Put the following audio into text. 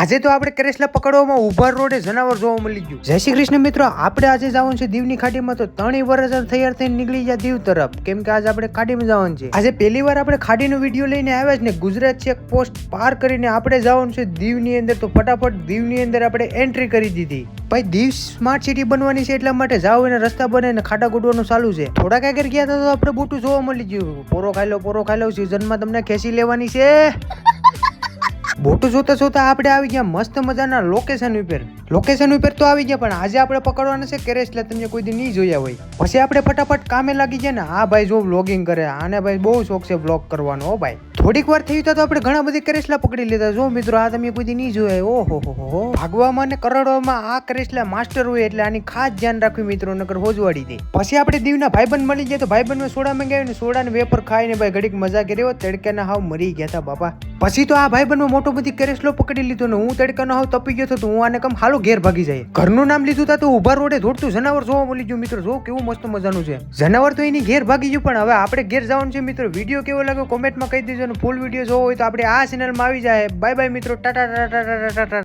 આજે તો આપણે કરેસલા પકડવામાં ઊભા રોડે જનાવર જોવા મળી ગયું. જય શ્રી કૃષ્ણ મિત્રો, આપણે આજે જવાનું છે દીવની ખાડીમાં તો ત્રણેય વર્ષ તૈયાર થઈને નીકળી જાય દીવ તરફ. કેમ કે આજે આપણે ખાડીમાં જવાનું છે. આજે પહેલી વાર આપણે ખાડીનો વીડિયો લઈને આવ્યા છે ને ગુજરાત ચેક પોસ્ટ પાર કરીને આપણે જવાનું છે દીવની અંદર. તો ફટાફટ દીવની અંદર આપણે એન્ટ્રી કરી દીધી. ભાઈ, દીવ સ્માર્ટ સિટી બનવાની છે એટલા માટે જાવ એને રસ્તા બને ને ખાડા ગોડવાનું ચાલુ છે. થોડાક આગળ ગયા હતા તો આપણે બોટું જોવા મળી ગયું. પોરો ખાઈ લો, પોરો ખાઈ લો સિઝનમાં તમને ખેંચી લેવાની છે. બોટું જોતા જોતા આપણે આવી ગયા મસ્ત મજાના લોકેશન ઉપર. લોકેશન ઉપર તો આવી ગયા, પણ આજે આપણે પકડવાના છે કેરેસલા તમને કોઈ દી નહીં જોયા હોય. પછી આપણે ફટાફટ કામે લાગી ગયા ને, આ ભાઈ જો વ્લોગિંગ કરે, આને ભાઈ બહુ શોખ છે વ્લોગ કરવાનો, હો ભાઈ. થોડીક વાર થઈ તો આપણે ઘણા બધી કેરેસલા પકડી લીધા. જો મિત્રો, આ તમે કોઈ દી નહીં જોયા હોય. ઓહો હો હો ભાગવામાં અને કરડવામાં આ કેરેસલા માસ્ટર હોય, એટલે આની ખાસ ધ્યાન રાખવી મિત્રો, નકર હોજવાડી દે. પછી આપણે દીવના ભાઈબંધ મળી ગયા, તો ભાઈબંધ સોડા મંગાવ્યું ને સોડા ને વેપર ખાઈને ભાઈ ઘડીક મજા કર્યો તડકાના હાવ મરી ગયા હતા બાપા. પછી તો આ ભાઈ ભાઈબંધમાં મોટો બધી કેરેસલો પકડી લીધો ને હું તડકાનો હાવ તપી ગયો તો હું આને કમ હાલો ઘેર ભાગી જાય. ઘરનું નામ લીધું તા તો ઊભા રોડે દોડતું, જનાવર જોવા મળી ગયું મિત્રો. જો કેવું મસ્ત મજાનું છે. જનાવર તો એની ઘેર ભાગી ગયું, પણ હવે આપણે ઘેર જવાનું છે મિત્રો. વીડિયો કેવો લાગ્યો? કોમેન્ટમાં કહી દેજો અને ફૂલ વીડિયો જોવો હોય તો આપણે આ ચેનલમાં આવી જાય. બાય બાય મિત્રો. ટાટા ટાટા ટાટા ટાટા